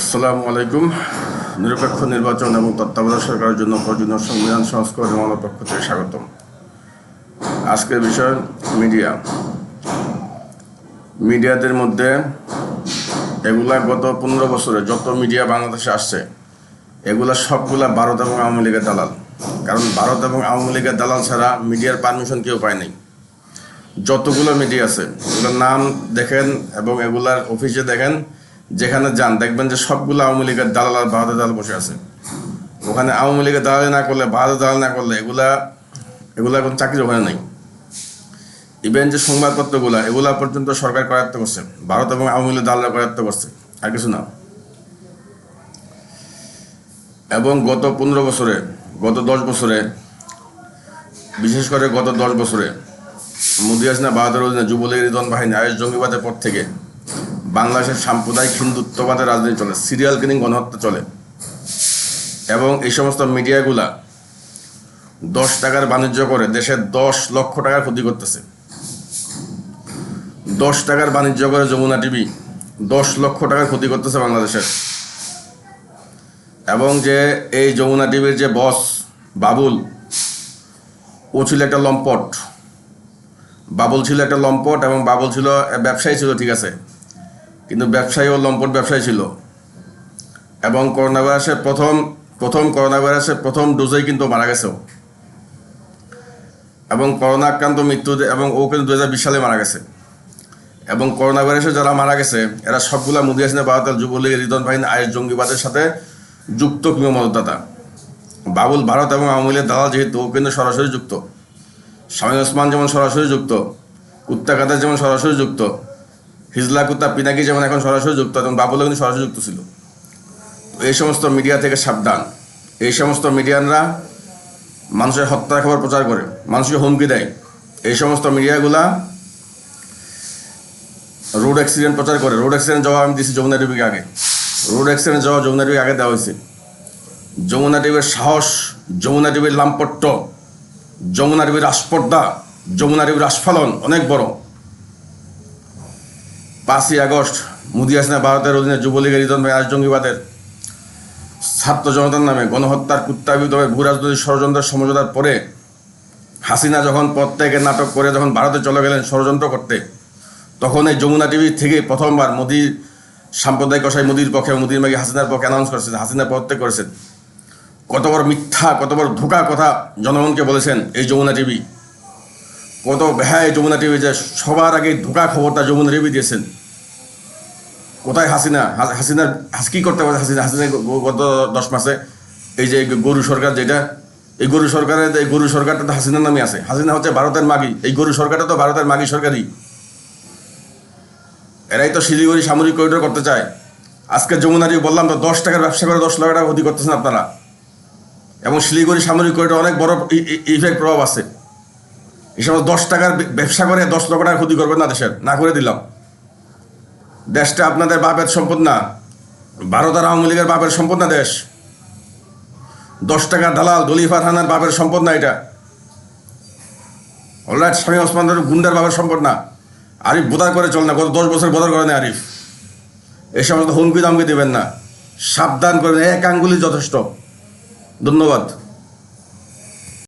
আসসালামু আলাইকুম। নিরপেক্ষ নির্বাচন এবং তত্ত্বাবধায়ক সরকারের জন্য প্রয়োজনীয় সংবিধান, সংস্কার এবং পক্ষ থেকে স্বাগতম। আজকের বিষয়, মিডিয়া। মিডিয়াদের মধ্যে এগুলা গত পনেরো বছরে যত মিডিয়া বাংলাদেশে আসছে, এগুলা সবগুলা ভারত এবং আওয়ামী লীগের দালাল। কারণ ভারত এবং আওয়ামী লীগের দালাল ছাড়া মিডিয়ার পারমিশন কেউ পায় নাই। যতগুলো মিডিয়া আছে, এগুলোর নাম দেখেন এবং এগুলার অফিসে দেখেন যেখানে যান, দেখবেন যে সবগুলো আওয়ামী লীগের দালাল আর ভারতের দালাল বসে আছে। ওখানে আওয়ামী লীগের দালালি না করলে ভারতের দালাল না করলে এগুলা এগুলা এখন চাকরি ওখানে নেই। ইভেন যে সংবাদপত্রগুলা, এগুলা পর্যন্ত সরকার করায়ত্ত করছে। ভারত এবং আওয়ামী লীগ দালালরা করায়ত্ত করছে। আর কিছু না। এবং গত পনেরো বছরে, গত দশ বছরে, বিশেষ করে গত দশ বছরে, মোদী হাসিনা বাহাদুর অধীনে যুবলীগ রিদন বাহিনী আয়েস জঙ্গিবাদের পর থেকে বাংলাদেশের সাম্প্রদায়িক হিন্দুত্ববাদের রাজনীতি চলে, সিরিয়াল কিলিং, গণহত্যা চলে। এবং এই সমস্ত মিডিয়াগুলা দশ টাকার বাণিজ্য করে দেশের দশ লক্ষ টাকার ক্ষতি করতেছে। দশ টাকার বাণিজ্য করে যমুনা টিভি দশ লক্ষ টাকার ক্ষতি করতেছে বাংলাদেশের। এবং যে এই যমুনা টিভির যে বস বাবুল, ও ছিল একটা লম্পট। বাবুল ছিল একটা লম্পট এবং বাবুল ছিল ব্যবসায়ী ছিল, ঠিক আছে। কিন্তু ব্যবসায়ী ও লম্পট ব্যবসায়ী ছিল। এবং করোনা ভাইরাসের প্রথম প্রথম করোনা ভাইরাসের প্রথম ডোজেই কিন্তু মারা গেছে এবং করোনা আক্রান্ত মৃত্যু এবং ও কিন্তু দু হাজার বিশ সালে মারা গেছে। এবং করোনা ভাইরাসে যারা মারা গেছে, এরা সবগুলা হাসিনা ভারতের যুবলীগের রিদন বাহিনী আয়ের জঙ্গিবাদের সাথে যুক্ত কিংবা মদতদাতা। বাবুল ভারত এবং আওয়ামী লীগের দালাল যেহেতু, ও কিন্তু সরাসরি যুক্ত। স্বামী ওসমান যেমন সরাসরি যুক্ত কুত্তা কাদের যেমন সরাসরি যুক্ত হিজলা কুত্তা পিনাকি যেমন এখন সরাসরি যুক্ত এবং বাবুলও কিন্তু সরাসরি যুক্ত ছিল। এই সমস্ত মিডিয়া থেকে সাবধান। এই সমস্ত মিডিয়ানরা মানুষের হত্যার খবর প্রচার করে, মানুষকে হুমকি দেয়। এই সমস্ত মিডিয়াগুলা রোড অ্যাক্সিডেন্ট প্রচার করে। রোড অ্যাক্সিডেন্ট যাওয়া আমি দিয়েছি যমুনা টিভিকে আগে। রোড অ্যাক্সিডেন্ট যাওয়া যমুনা টিভিকে আগে দেওয়া হয়েছে। যমুনা টিভির সাহস, যমুনা টিভির লাম্পট্য, যমুনা টিভির আস্পর্দা যমুনা টিভির আস্ফালন অনেক বড়। পাঁচই আগস্ট মুদি হাসিনা ভারতের অধীনে যুবলীগের রিদন ভাই আজ জঙ্গিবাদের ছাত্র জনতার নামে গণহত্যার কুত্তাবিধবে ভূ রাজনৈতিক ষড়যন্ত্রের সমঝোতার পরে হাসিনা যখন থেকে নাটক করে যখন ভারতে চলে গেলেন ষড়যন্ত্র করতে, তখন এই যমুনা টিভি থেকে প্রথমবার মোদির সাম্প্রদায়িক কষাই মোদির পক্ষে মোদির মাকে হাসিনার পক্ষে অ্যানাউন্স করেছেন, হাসিনা পদত্যাগ করেছেন। কত বড় মিথ্যা কত বড় ধোকা কথা জনগণকে বলেছেন এই যমুনা টিভি। কত বেহায় যমুনা টিভি যে সবার আগে ধোকা খবরটা যমুনা টিভি দিয়েছেন। কোথায় হাসিনা? হাসিনার হাস কি করতে পারে হাসিনা? হাসিনা গত দশ মাসে এই যে গরু সরকার যেটা, এই গরু সরকারের এই গরু সরকারটা তো হাসিনার নামে আছে। হাসিনা হচ্ছে ভারতের মাগি। এই গরু সরকারটা তো ভারতের মাগি সরকারই। এরাই তো শিলিগুড়ি সামরিক করিডোর করতে চায়। আজকে যমুনা টিভি বললাম তো দশ টাকার ব্যবসা করে দশ লাখ টাকা ক্ষতি করতেছেন আপনারা। এবং শিলিগুড়ি সামরিক করিডোর অনেক বড় ইফেক্ট প্রভাব আছে। সময় দশ টাকার ব্যবসা করে দশ লক্ষ টাকা ক্ষতি করবেন না দেশের। না করে দিলাম। দেশটা আপনাদের বাপের সম্পদ না। ভারত আর আওয়ামী লীগের বাপের সম্পদ না দেশ। দশ টাকা দালাল দলিফা থানার বাপের সম্পদ না এটা। অলরাইট স্বামী ওসমান গুন্ডার বাপের সম্পদ না। আরিফ বোধার করে চল না, গত দশ বছর বোধার করে না আরিফ। এই সমস্ত হুমকি দামকি দেবেন না। সাবধান করেন এক আঙ্গুলি যথেষ্ট। ধন্যবাদ।